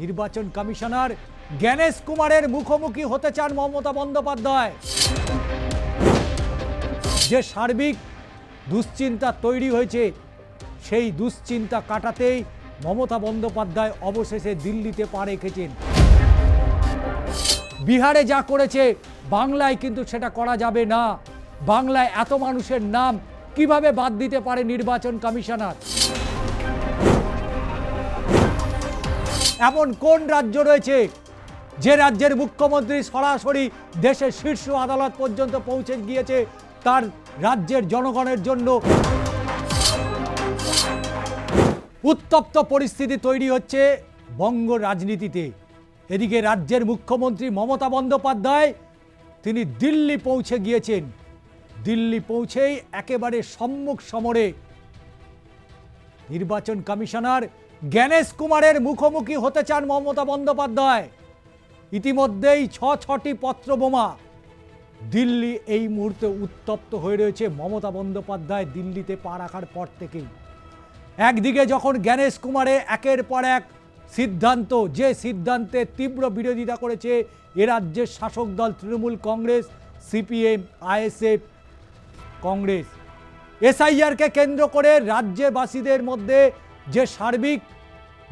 নির্বাচন কমিশনার জ্ঞানেশ কুমারের মুখোমুখি হতে চান মমতা বন্দ্যোপাধ্যায়। যে সার্বিক দুশ্চিন্তা তৈরি হয়েছে, সেই দুশ্চিন্তা কাটাতেই মমতা বন্দ্যোপাধ্যায় অবশেষে দিল্লিতে পা রেখেছেন। বিহারে যা করেছে, বাংলায় কিন্তু সেটা করা যাবে না। বাংলায় এত মানুষের নাম কীভাবে বাদ দিতে পারে নির্বাচন কমিশনার? এমন কোন রাজ্য রয়েছে যে রাজ্যের মুখ্যমন্ত্রী সরাসরি দেশের শীর্ষ আদালত পর্যন্ত পৌঁছে গিয়েছে তার রাজ্যের জনগণের জন্য? উত্তপ্ত পরিস্থিতি তৈরি হচ্ছে বঙ্গ রাজনীতিতে। এদিকে রাজ্যের মুখ্যমন্ত্রী মমতা বন্দ্যোপাধ্যায়, তিনি দিল্লি পৌঁছে গিয়েছেন। দিল্লি পৌঁছেই একেবারে সম্মুখ সমরে নির্বাচন কমিশনার জ্ঞানেশ কুমারের মুখোমুখি হতে চান মমতা বন্দ্যোপাধ্যায়। ইতিমধ্যেই ছ ছটি পত্রবোমা। দিল্লি এই মুহূর্তে উত্তপ্ত হয়ে রয়েছে মমতা বন্দ্যোপাধ্যায় দিল্লিতে পা রাখার পর থেকেই। একদিকে যখন জ্ঞানেশ কুমারে একের পর এক সিদ্ধান্ত, যে সিদ্ধান্তে তীব্র বিরোধিতা করেছে এ রাজ্যের শাসক দল তৃণমূল কংগ্রেস, সিপিএম, আইএসএফ, কংগ্রেস। এসআইআরকে কেন্দ্র করে রাজ্যবাসীদের মধ্যে যে সার্বিক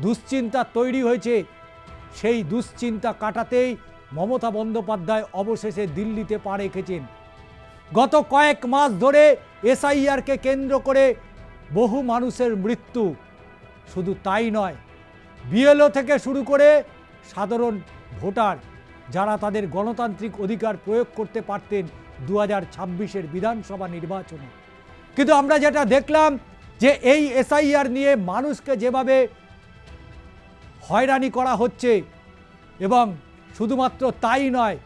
দুশ্চিন্তা তৈরি হয়েছে, সেই দুশ্চিন্তা কাটাতেই মমতা বন্দ্যোপাধ্যায় অবশেষে দিল্লিতে পা রেখেছেন। গত কয়েক মাস ধরে এসআইআরকে কেন্দ্র করে বহু মানুষের মৃত্যু। শুধু তাই নয়, বিএলও থেকে শুরু করে সাধারণ ভোটার যারা তাদের গণতান্ত্রিক অধিকার প্রয়োগ করতে পারতেন দু হাজার বিধানসভা নির্বাচনে। কিন্তু আমরা যেটা দেখলাম যে এই এসআইআর নিয়ে মানুষকে যেভাবে হয়রানি করা হচ্ছে এবং শুধুমাত্র তাই নয়,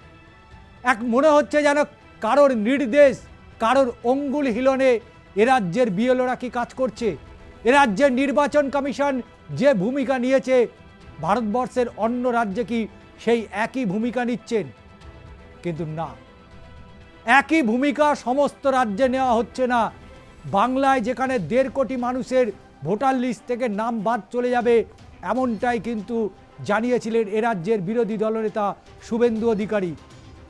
এক মনে হচ্ছে যেন কারোর নির্দেশ, কারোর অঙ্গুল হিলনে এ রাজ্যের বিএলওরা কি কাজ করছে? এ রাজ্যের নির্বাচন কমিশন যে ভূমিকা নিয়েছে, ভারতবর্ষের অন্য রাজ্যে কি সেই একই ভূমিকা নিচ্ছেন? কিন্তু না। একই ভূমিকা সমস্ত রাজ্যে নেওয়া হচ্ছে না। বাংলায় যেখানে দেড় কোটি মানুষের ভোটার লিস্ট থেকে নাম বাদ চলে যাবে, এমনটাই কিন্তু জানিয়েছিলেন এ রাজ্যের বিরোধী দলনেতা শুভেন্দু অধিকারী।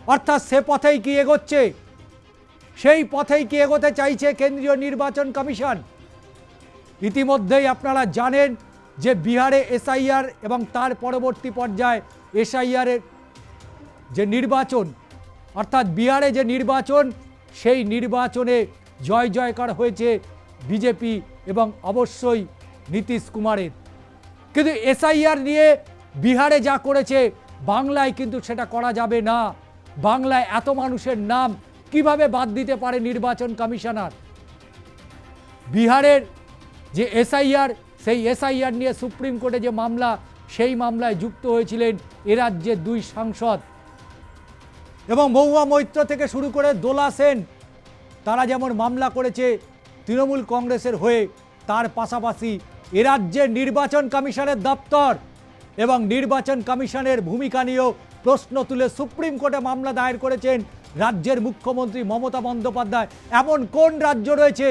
অর্থাৎ সে পথেই কি এগোচ্ছে? সেই পথেই কি এগোতে চাইছে কেন্দ্রীয় নির্বাচন কমিশন? ইতিমধ্যেই আপনারা জানেন যে বিহারে এসআইআর এবং তার পরবর্তী পর্যায়ে এসআইআরের যে নির্বাচন, অর্থাৎ বিহারে যে নির্বাচন, সেই নির্বাচনে জয় জয়কার হয়েছে বিজেপি এবং অবশ্যই নীতিশ কুমারের। কিন্তু এসআইআর নিয়ে বিহারে যা করেছে, বাংলায় কিন্তু সেটা করা যাবে না। বাংলায় এত মানুষের নাম কীভাবে বাদ দিতে পারে নির্বাচন কমিশনার? বিহারের যে এসআইআর, সেই এসআইআর নিয়ে সুপ্রিম কোর্টে যে মামলা, সেই মামলায় যুক্ত হয়েছিলেন এ রাজ্যের দুই সাংসদ। এবং মহুয়া মৈত্র থেকে শুরু করে দোলা সেন তারা যেমন মামলা করেছে তৃণমূল কংগ্রেসের হয়ে, তার পাশাপাশি এ রাজ্যের নির্বাচন কমিশনের দপ্তর এবং নির্বাচন কমিশনের ভূমিকা নিয়েও প্রশ্ন তুলে সুপ্রিম কোর্টে মামলা দায়ের করেছেন রাজ্যের মুখ্যমন্ত্রী মমতা বন্দ্যোপাধ্যায়। এমন কোন রাজ্য রয়েছে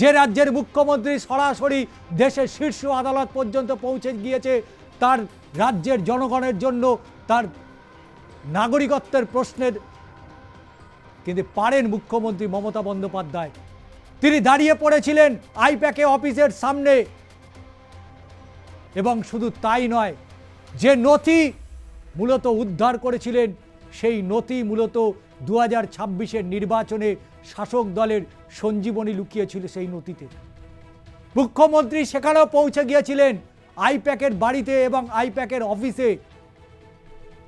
যে রাজ্যের মুখ্যমন্ত্রী সরাসরি দেশের শীর্ষ আদালত পর্যন্ত পৌঁছে গিয়েছে? তার রাজ্যের জনগণের জন্য, তার নাগরিকত্বের প্রশ্নের কিন্তু পারেন মুখ্যমন্ত্রী মমতা বন্দ্যোপাধ্যায়। তিনি দাঁড়িয়ে পড়েছিলেন আইপ্যাকে অফিসের সামনে। এবং শুধু তাই নয়, যে নথি মূলত উদ্ধার করেছিলেন, সেই নথি মূলত দু হাজার নির্বাচনে শাসক দলের সঞ্জীবনী লুকিয়েছিল সেই নথিতে। মুখ্যমন্ত্রী সেখানেও পৌঁছে গিয়েছিলেন আইপ্যাকের বাড়িতে এবং আইপ্যাকের অফিসে।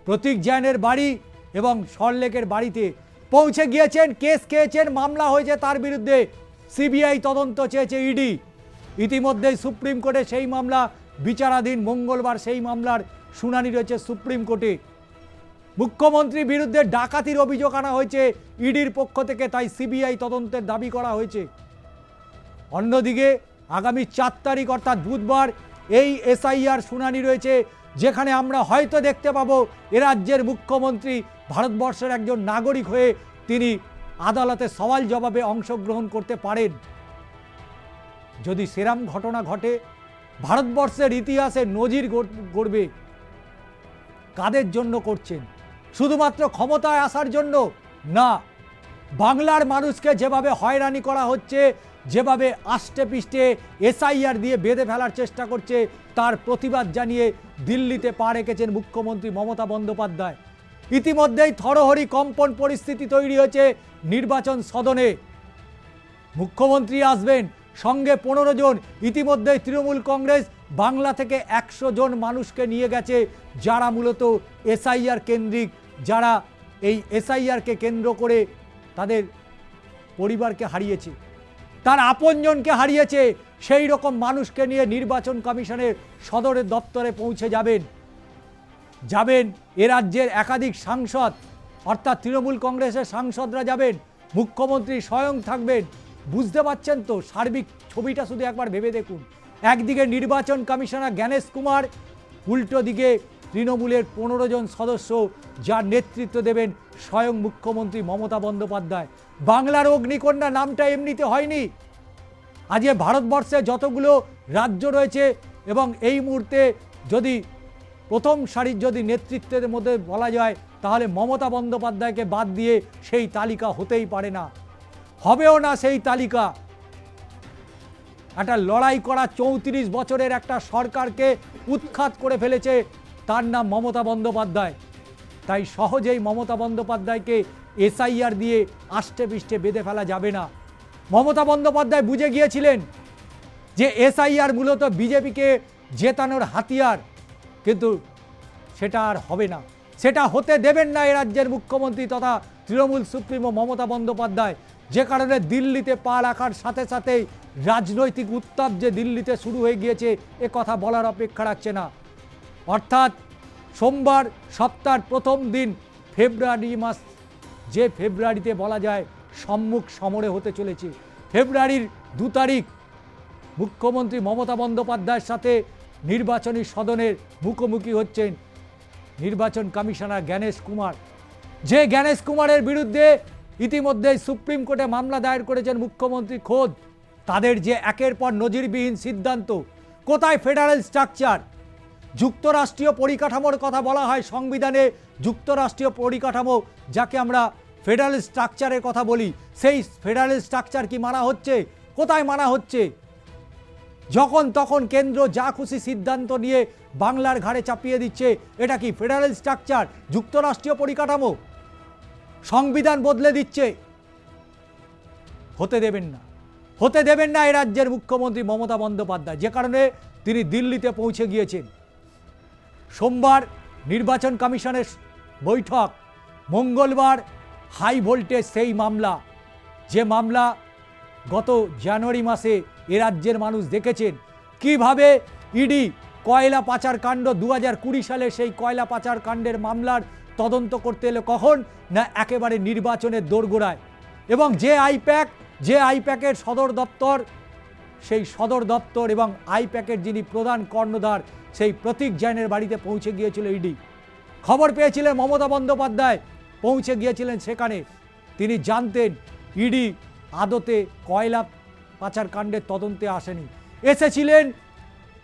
প্রতীক জৈনের বাড়ি এবং সরলেকের বাড়িতে পৌঁছে গিয়েছেন, কেস খেয়েছেন, মামলা হয়েছে তার বিরুদ্ধে। সিবিআই তদন্ত চেয়েছে ইডি। ইতিমধ্যেই সুপ্রিম কোর্টে সেই মামলা, বিচারাধীন মঙ্গলবার সেই মামলার শুনানি রয়েছে সুপ্রিম কোর্টে। মুখ্যমন্ত্রীর বিরুদ্ধে ডাকাতির অভিযোগ আনা হয়েছে ইডির পক্ষ থেকে, তাই সিবিআই তদন্তের দাবি করা হয়েছে। অন্যদিকে, আগামী চার তারিখ, অর্থাৎ বুধবার, এই এসআইআর শুনানি রয়েছে যেখানে আমরা হয়তো দেখতে পাবো এ রাজ্যের মুখ্যমন্ত্রী ভারতবর্ষের একজন নাগরিক হয়ে তিনি আদালতে সওয়াল জবাবে অংশগ্রহণ করতে পারেন। যদি সেরাম ঘটনা ঘটে, ভারতবর্ষের ইতিহাসে নজির গড়- গড়বে। কাদের জন্য করছেন? শুধুমাত্র ক্ষমতায় আসার জন্য? না, বাংলার মানুষকে যেভাবে হয়রানি করা হচ্ছে, যেভাবে আষ্টে পিষ্টে এসআইআর দিয়ে বেঁধে ফেলার চেষ্টা করছে, তার প্রতিবাদ জানিয়ে দিল্লিতে পা রেখেছেন মুখ্যমন্ত্রী মমতা বন্দ্যোপাধ্যায়। ইতিমধ্যেই থরহরি কম্পন পরিস্থিতি তৈরি হয়েছে নির্বাচন সদনে। মুখ্যমন্ত্রী আসবেন সঙ্গে পনেরো জন। ইতিমধ্যেই তৃণমূল কংগ্রেস বাংলা থেকে একশো জন মানুষকে নিয়ে গেছে, যারা মূলত এসআইআর কেন্দ্রিক, যারা এই এসআইআরকে কেন্দ্র করে তাদের পরিবারকে হারিয়েছে। তার আপনজনকে হারিয়েছে সেই রকম মানুষকে নিয়ে নির্বাচন কমিশনের সদরের দপ্তরে পৌঁছে যাবেন। যাবেন এ রাজ্যের একাধিক সাংসদ, অর্থাৎ তৃণমূল কংগ্রেসের সাংসদরা যাবেন, মুখ্যমন্ত্রী স্বয়ং থাকবেন। বুঝতে পারছেন তো, সার্বিক ছবিটা শুধু একবার ভেবে দেখুন। একদিকে নির্বাচন কমিশনার জ্ঞানেশ কুমার, উল্টো দিকে তৃণমূলের পনেরো জন সদস্য যার নেতৃত্ব দেবেন স্বয়ং মুখ্যমন্ত্রী মমতা বন্দ্যোপাধ্যায়। বাংলার অগ্নিকন্যা নামটা এমনিতে হয়নি। আজকে ভারতবর্ষে যতগুলো রাজ্য রয়েছে এবং এই মুহূর্তে যদি প্রথম সারির যদি নেতৃত্বের মধ্যে বলা যায়, তাহলে মমতা বন্দ্যোপাধ্যায়কে বাদ দিয়ে সেই তালিকা হতেই পারে না। হবেও না সেই তালিকা। একটা লড়াই করা চৌত্রিশ বছরের একটা সরকারকে উৎখাত করে ফেলেছে তার নাম মমতা বন্দ্যোপাধ্যায়। তাই সহজেই মমতা বন্দ্যোপাধ্যায়কে এসআইআর দিয়ে আষ্টে পৃষ্ঠে বেঁধে ফেলা যাবে না। মমতা বন্দ্যোপাধ্যায় বুঝে গিয়েছিলেন যে এসআইআর মূলত বিজেপিকে জেতানোর হাতিয়ার, কিন্তু সেটা আর হবে না। সেটা হতে দেবেন না এ রাজ্যের মুখ্যমন্ত্রী তথা তৃণমূল সুপ্রিমো মমতা বন্দ্যোপাধ্যায়। যে কারণে দিল্লিতে পা রাখার সাথে সাথেই রাজনৈতিক উত্তাপ যে দিল্লিতে শুরু হয়ে গিয়েছে, এ কথা বলার অপেক্ষা রাখছে না। অর্থাৎ সোমবার সপ্তাহের প্রথম দিন ফেব্রুয়ারি মাস, যে ফেব্রুয়ারিতে বলা যায় সম্মুখ সমরে হতে চলেছে। ফেব্রুয়ারির দু তারিখ, মুখ্যমন্ত্রী মমতা বন্দ্যোপাধ্যায়ের সাথে নির্বাচনী সদনের মুখোমুখি হচ্ছেন নির্বাচন কমিশনার জ্ঞানেশ কুমার। যে জ্ঞানেশ কুমারের বিরুদ্ধে ইতিমধ্যেই সুপ্রিম কোর্টে মামলা দায়ের করেছেন মুখ্যমন্ত্রী খোদ, তাদের যে একের পর নজিরবিহীন সিদ্ধান্ত, কোথায় ফেডারেল স্ট্রাকচার? যুক্তরাষ্ট্রীয় পরিকাঠামোর কথা বলা হয় সংবিধানে, যুক্তরাষ্ট্রীয় পরিকাঠামো যাকে আমরা ফেডারেল স্ট্রাকচারের কথা বলি, সেই ফেডারেল স্ট্রাকচার কি মানা হচ্ছে? কোথায় মানা হচ্ছে? যখন তখন কেন্দ্র যা খুশি সিদ্ধান্ত নিয়ে বাংলার ঘাড়ে চাপিয়ে দিচ্ছে, এটা কি ফেডারেল স্ট্রাকচার, যুক্তরাষ্ট্রীয় পরিকাঠামো? সংবিধান বদলে দিচ্ছে। হতে দেবেন না। হতে দেবেন না এ রাজ্যের মুখ্যমন্ত্রী মমতা বন্দ্যোপাধ্যায়, যে কারণে তিনি দিল্লিতে পৌঁছে গিয়েছেন। সোমবার নির্বাচন কমিশনের বৈঠক, মঙ্গলবার হাই ভোল্টেজ সেই মামলা। যে মামলা গত জানুয়ারি মাসে এ রাজ্যের মানুষ দেখেছেন। কীভাবে ইডি কয়লা পাচার কাণ্ড দু হাজার কুড়ি সালে সেই কয়লা পাচার কাণ্ডের মামলার তদন্ত করতে এলো কখন? না একেবারে নির্বাচনের দোরগোড়ায়। এবং যে আইপ্যাক, যে আইপ্যাকের সদর দপ্তর, সেই সদর দপ্তর এবং আইপ্যাকের যিনি প্রধান কর্ণধার, সেই প্রতীক জৈনের বাড়িতে পৌঁছে গিয়েছিল ইডি। খবর পেয়েছিলেন মমতা বন্দ্যোপাধ্যায়। পৌঁছে গিয়েছিলেন সেখানে। তিনি জানতেন ইডি আদতে কয়লা পাচার কাণ্ডের তদন্তে আসেনি। এসেছিলেন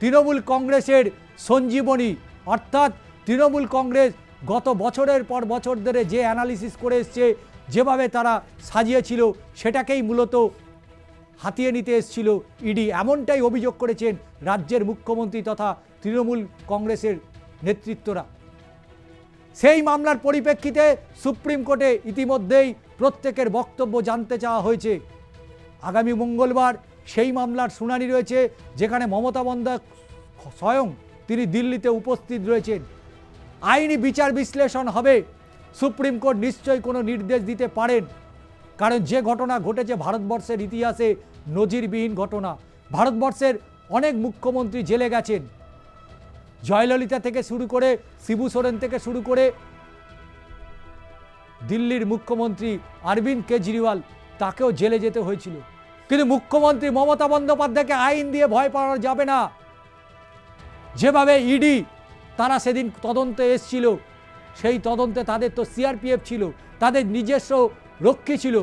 তৃণমূল কংগ্রেসের সঞ্জীবনী। অর্থাৎ তৃণমূল কংগ্রেস গত বছরের পর বছর ধরে যে অ্যানালিসিস করে এসছে, যেভাবে তারা সাজিয়েছিল, সেটাকেই মূলত হাতিয়ে নিতে এসেছিল ইডি। এমনটাই অভিযোগ করেছেন রাজ্যের মুখ্যমন্ত্রী তথা তৃণমূল কংগ্রেসের নেতৃত্বরা। সেই মামলার পরিপ্রেক্ষিতে সুপ্রিম কোর্টে ইতিমধ্যেই প্রত্যেকের বক্তব্য জানতে চাওয়া হয়েছে। আগামী মঙ্গলবার সেই মামলার শুনানি রয়েছে, যেখানে মমতা বন্দ্যোপাধ্যায় স্বয়ং তিনি দিল্লিতে উপস্থিত রয়েছেন। আইনি বিচার বিশ্লেষণ হবে। সুপ্রিম কোর্ট নিশ্চয়ই কোনো নির্দেশ দিতে পারেন। কারণ যে ঘটনা ঘটেছে ভারতবর্ষের ইতিহাসে নজিরবিহীন ঘটনা। ভারতবর্ষের অনেক মুখ্যমন্ত্রী জেলে গেছেন। জয়ললিতা থেকে শুরু করে শিবু সোরেন থেকে শুরু করে দিল্লির মুখ্যমন্ত্রী অরবিন্দ কেজরিওয়াল তাকেও জেলে যেতে হয়েছিল। কিন্তু মুখ্যমন্ত্রী মমতা বন্দ্যোপাধ্যায়কে আইন দিয়ে ভয় পাওয়া যাবে না। যেভাবে ইডি তারা সেদিন তদন্তে এসছিল, সেই তদন্তে তাদের তো সিআরপিএফ ছিল, তাদের নিজস্ব রক্ষী ছিল।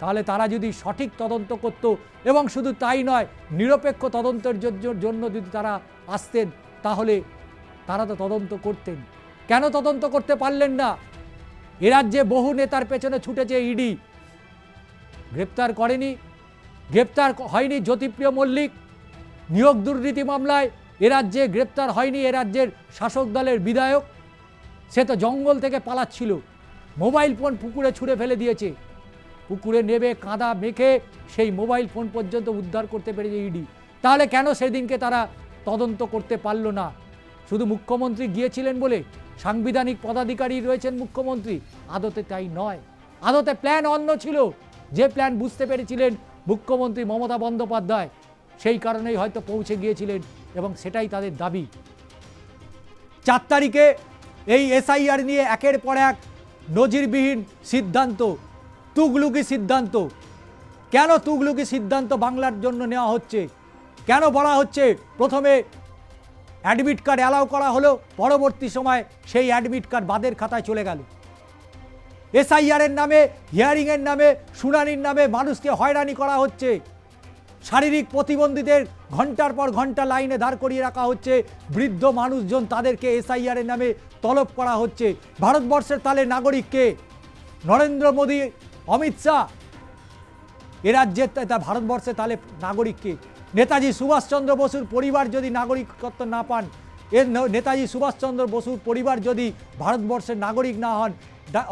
তাহলে তারা যদি সঠিক তদন্ত করত এবং শুধু তাই নয়, নিরপেক্ষ তদন্তের জন্য- যদি তারা আসতেন তাহলে তারা তো তদন্ত করতেন। কেন তদন্ত করতে পারলেন না? এ রাজ্যে বহু নেতার পেছনে ছুটেছে ইডি। গ্রেপ্তার করেনি, গ্রেপ্তার হয়নি জ্যোতিপ্রিয় মল্লিক। নিয়োগ দুর্নীতি মামলায় এ রাজ্যে গ্রেপ্তার হয়নি এ রাজ্যের শাসক দলের বিধায়ক। সে তো জঙ্গল থেকে পালাচ্ছিল, মোবাইল ফোন পুকুরে ছুঁড়ে ফেলে দিয়েছে। পুকুরে নেবে, কাঁদা, মেখে সেই মোবাইল ফোন পর্যন্ত উদ্ধার করতে পেরেছে ইডি। তাহলে কেন সেদিনকে তারা তদন্ত করতে পারল না। শুধু মুখ্যমন্ত্রী গিয়েছিলেন বলে সাংবিধানিক পদাধিকারী রয়েছেন মুখ্যমন্ত্রী। আদতে তাই নয়। আদতে প্ল্যান অন্য ছিল। যে প্ল্যান বুঝতে পেরেছিলেন মুখ্যমন্ত্রী মমতা বন্দ্যোপাধ্যায়, সেই কারণেই হয়তো পৌঁছে গিয়েছিলেন এবং সেটাই তাদের দাবি। চার তারিখে এই এসআইআর নিয়ে একের পর এক নজিরবিহীন সিদ্ধান্ত, তুগলুকি সিদ্ধান্ত। কেন তুগলুকি সিদ্ধান্ত বাংলার জন্য নেওয়া হচ্ছে? কেন বলা হচ্ছে প্রথমে অ্যাডমিট কার্ড অ্যালাউ করা হলো, পরবর্তী সময় সেই অ্যাডমিট কার্ড বাদের খাতায় চলে গেল। এসআইআরের নামে হিয়ারিংয়ের নামে, শুনানির নামে মানুষকে হয়রানি করা হচ্ছে। শারীরিক প্রতিবন্ধীদের ঘণ্টার পর ঘণ্টা লাইনে দাঁড় করিয়ে রাখা হচ্ছে। বৃদ্ধ মানুষজন তাদেরকে এসআইআরের নামে তলব করা হচ্ছে। ভারতবর্ষের তালে নাগরিককে নরেন্দ্র মোদী, অমিত শাহ। এ রাজ্যের তা- তা ভারতবর্ষে তাহলে নাগরিককে নেতাজি সুভাষচন্দ্র বসুর পরিবার যদি নাগরিকত্ব না পান, এর নেতাজি সুভাষচন্দ্র বসুর পরিবার যদি ভারতবর্ষের নাগরিক না হন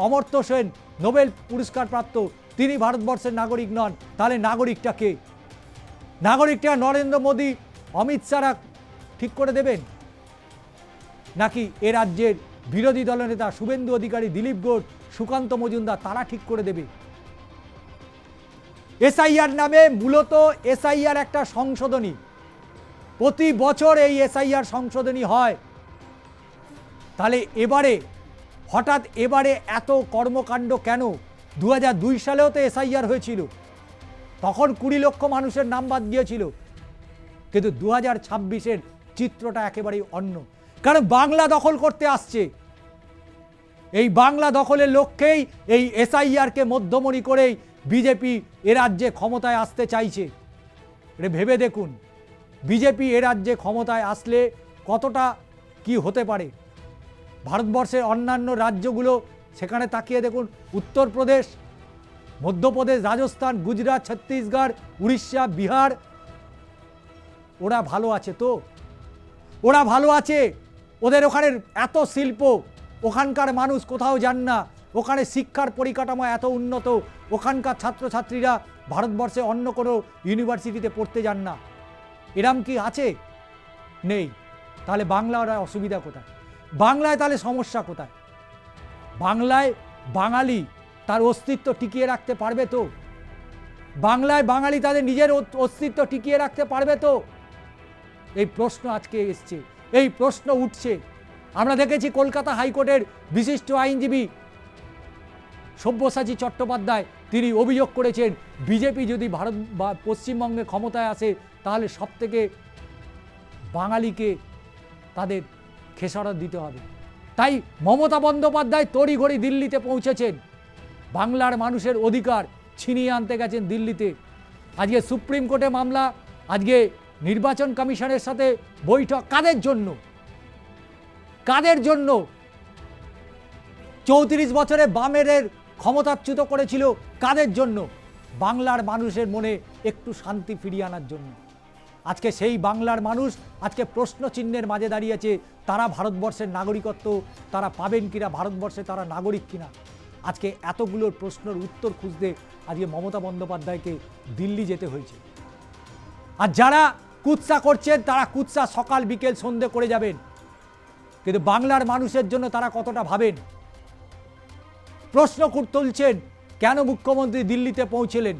অমর্ত্য সেন নোবেল পুরস্কার প্রাপ্ত তিনি ভারতবর্ষের নাগরিক নন, তাহলে নাগরিকটা কে? নাগরিকটা নরেন্দ্র মোদী, অমিত শাহরা ঠিক করে দেবেন? নাকি এ রাজ্যের বিরোধী দলনেতা শুভেন্দু অধিকারী, দিলীপ ঘোষ, সুকান্ত মজুমদার, তারা ঠিক করে দেবে? এসআইআর নামে মূলত এসআইআর একটা সংশোধনী। প্রতি বছর এই এসআইআর সংশোধনী হয়। তাহলে এবারে, হঠাৎ এবারে এত কর্মকাণ্ড কেন? দু হাজার দুই সালেও তো এসআইআর হয়েছিল। তখন কুড়ি লক্ষ মানুষের নাম বাদ গিয়েছিল। কিন্তু দু হাজার ছাব্বিশের চিত্রটা একেবারেই অন্য। কারণ বাংলা দখল করতে আসছে। এই বাংলা দখলের লক্ষ্যেই এই এসআইআরকে মধ্যমণি করেই বিজেপি এ রাজ্যে ক্ষমতায় আসতে চাইছে। এটা ভেবে দেখুন, বিজেপি এ রাজ্যে ক্ষমতায় আসলে কতটা কি হতে পারে? ভারতবর্ষের অন্যান্য রাজ্যগুলো, সেখানে তাকিয়ে দেখুন, উত্তরপ্রদেশ, মধ্যপ্রদেশ, রাজস্থান, গুজরাট, ছত্তিশগড়, উড়িষ্যা, বিহার, ওরা ভালো আছে তো? ওরা ভালো আছে? ওদের ওখানে এত শিল্প, ওখানকার মানুষ কোথাও যান না। ওখানে শিক্ষার পরিকাঠামো এত উন্নত, ওখানকার ছাত্রছাত্রীরা ভারতবর্ষে অন্য কোনো ইউনিভার্সিটিতে পড়তে যান না। এরম কি আছে? নেই। তাহলে বাংলা ওরা অসুবিধা কোথায়? বাংলায় তাহলে সমস্যা কোথায়? বাংলায় বাঙালি তার অস্তিত্ব টিকিয়ে রাখতে পারবে তো? বাংলায় বাঙালি তাদের নিজের অস্তিত্ব টিকিয়ে রাখতে পারবে তো? এই প্রশ্ন আজকে এসছে, এই প্রশ্ন উঠছে। আমরা দেখেছি কলকাতা হাইকোর্টের বিশিষ্ট আইনজীবী সব্যসাচী চট্টোপাধ্যায় তিনি অভিযোগ করেছেন, বিজেপি যদি ভারত বা পশ্চিমবঙ্গে ক্ষমতায় আসে, তাহলে সব থেকে বাঙালিকে তাদের খেসারত দিতে হবে। তাই মমতা বন্দ্যোপাধ্যায় তড়িঘড়ি দিল্লিতে পৌঁছেছেন। বাংলার মানুষের অধিকার ছিনিয়ে আনতে গেছেন দিল্লিতে। আজকে সুপ্রিম কোর্টে মামলা, আজকে নির্বাচন কমিশনের সাথে বৈঠক, কাদের জন্য? কাদের জন্য? চৌত্রিশ বছরে বামেদের ক্ষমতাচ্যুত করেছিল কাদের জন্য? বাংলার মানুষের মনে একটু শান্তি ফিরিয়ে আনার জন্য। আজকে সেই বাংলার মানুষ আজকে প্রশ্ন চিহ্নের মাঝে দাঁড়িয়েছে তারা ভারতবর্ষের নাগরিকত্ব তারা পাবেন কিনা, ভারতবর্ষে তারা নাগরিক কিনা? আজকে এতগুলোর প্রশ্নের উত্তর খুঁজতে আজকে মমতা বন্দ্যোপাধ্যায়কে দিল্লি যেতে হয়েছে। আর যারা কুৎসা করছেন, তারা কুৎসা সকাল বিকেল সন্ধে করে যাবেন। কিন্তু বাংলার মানুষের জন্য তারা কতটা ভাবেন? প্রশ্ন তুলছেন, কেন মুখ্যমন্ত্রী দিল্লিতে পৌঁছলেন?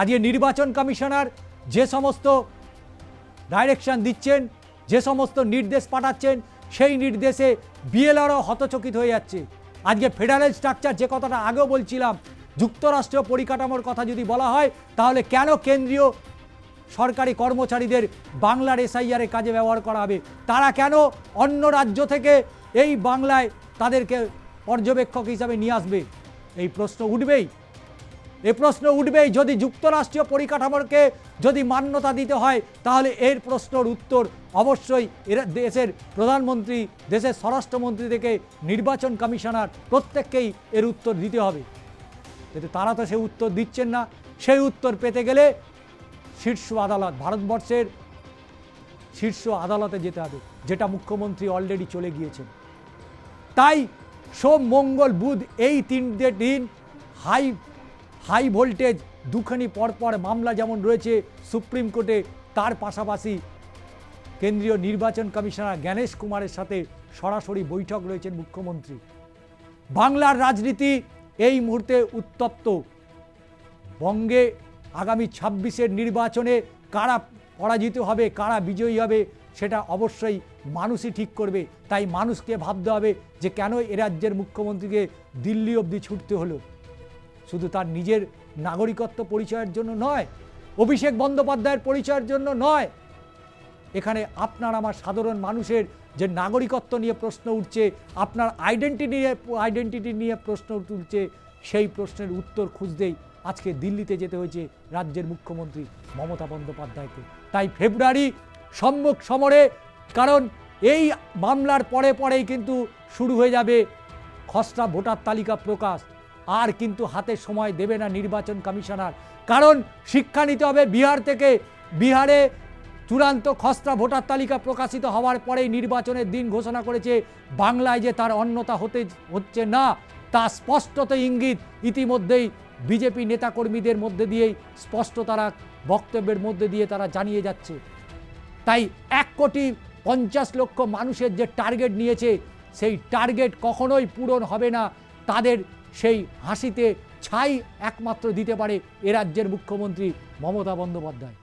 আজকে নির্বাচন কমিশনার যে সমস্ত ডাইরেকশন দিচ্ছেন, যে সমস্ত নির্দেশ পাঠাচ্ছেন, সেই নির্দেশে বিএলআরও হতচকিত হয়ে যাচ্ছে। আজকে ফেডারেল স্ট্রাকচার যে কথাটা আগেও বলছিলাম যুক্তরাষ্ট্রীয় পরিকাঠামোর কথা যদি বলা হয়, তাহলে কেন কেন্দ্রীয় সরকারি কর্মচারীদের বাংলার এসআইআরের কাজে ব্যবহার করা হবে? তারা কেন অন্য রাজ্য থেকে এই বাংলায় তাদেরকে পর্যবেক্ষক হিসাবে নিয়ে আসবে। এই প্রশ্ন উঠবেই। এ প্রশ্ন উঠবেই যদি যুক্তরাষ্ট্রীয় পরিকাঠামোকে যদি মান্যতা দিতে হয়, তাহলে এর প্রশ্নর উত্তর অবশ্যই এরা দেশের প্রধানমন্ত্রী, দেশের স্বরাষ্ট্রমন্ত্রী থেকে নির্বাচন কমিশনার প্রত্যেককেই এর উত্তর দিতে হবে। কিন্তু তারা তো সে উত্তর দিচ্ছেন না সেই উত্তর পেতে গেলে শীর্ষ আদালত, ভারতবর্ষের শীর্ষ আদালতে যেতে হবে, যেটা মুখ্যমন্ত্রী অলরেডি চলে গিয়েছেন। তাই সোম, মঙ্গল, বুধ এই তিনটে দিন হাই হাই ভোল্টেজ দুখানি পরপর মামলা যেমন রয়েছে সুপ্রিম কোর্টে, তার পাশাপাশি কেন্দ্রীয় নির্বাচন কমিশনার জ্ঞানেশ কুমারের সাথে সরাসরি বৈঠক রয়েছেন মুখ্যমন্ত্রী। বাংলার রাজনীতি এই মুহূর্তে উত্তপ্ত। বঙ্গে আগামী ছাব্বিশের নির্বাচনে কারা পরাজিত হবে, কারা বিজয়ী হবে সেটা অবশ্যই মানুষই ঠিক করবে। তাই মানুষকে ভাবতে হবে যে কেন এ রাজ্যের মুখ্যমন্ত্রীকে দিল্লি অবধি ছুটতে হলো। শুধু তার নিজের নাগরিকত্ব পরিচয়ের জন্য নয়, অভিষেক বন্দ্যোপাধ্যায়ের পরিচয়ের জন্য নয়। এখানে আপনার আমার সাধারণ মানুষের যে নাগরিকত্ব নিয়ে প্রশ্ন উঠছে, আপনার আইডেন্টিটি নিয়ে আইডেন্টিটি নিয়ে প্রশ্ন তুলছে, সেই প্রশ্নের উত্তর খুঁজতেই আজকে দিল্লিতে যেতে হয়েছে রাজ্যের মুখ্যমন্ত্রী মমতা বন্দ্যোপাধ্যায়কে। তাই ফেব্রুয়ারি সম্মুখ সমরে, কারণ এই মামলার পরে পরেই কিন্তু শুরু হয়ে যাবে খসড়া ভোটার তালিকা প্রকাশ। আর কিন্তু হাতে সময় দেবে না নির্বাচন কমিশনার। কারণ শিক্ষা নিতে হবে বিহার থেকে। বিহারে চূড়ান্ত খসড়া ভোটার তালিকা প্রকাশিত হওয়ার পরেই নির্বাচনের দিন ঘোষণা করেছে, বাংলায় যে তার অন্যতা হতে হচ্ছে না, তা স্পষ্টত ইঙ্গিত ইতিমধ্যেই বিজেপি নেতাকর্মীদের মধ্যে দিয়েই স্পষ্ট তারা বক্তব্যের মধ্যে দিয়ে তারা জানিয়ে যাচ্ছে। তাই এক কোটি পঞ্চাশ লক্ষ মানুষের যে টার্গেট নিয়েছে, সেই টার্গেট কখনোই পূরণ হবে না। তাদের সেই হাসিতে ছাই একমাত্র দিতে পারে এ রাজ্যের মুখ্যমন্ত্রী মমতা বন্দ্যোপাধ্যায়।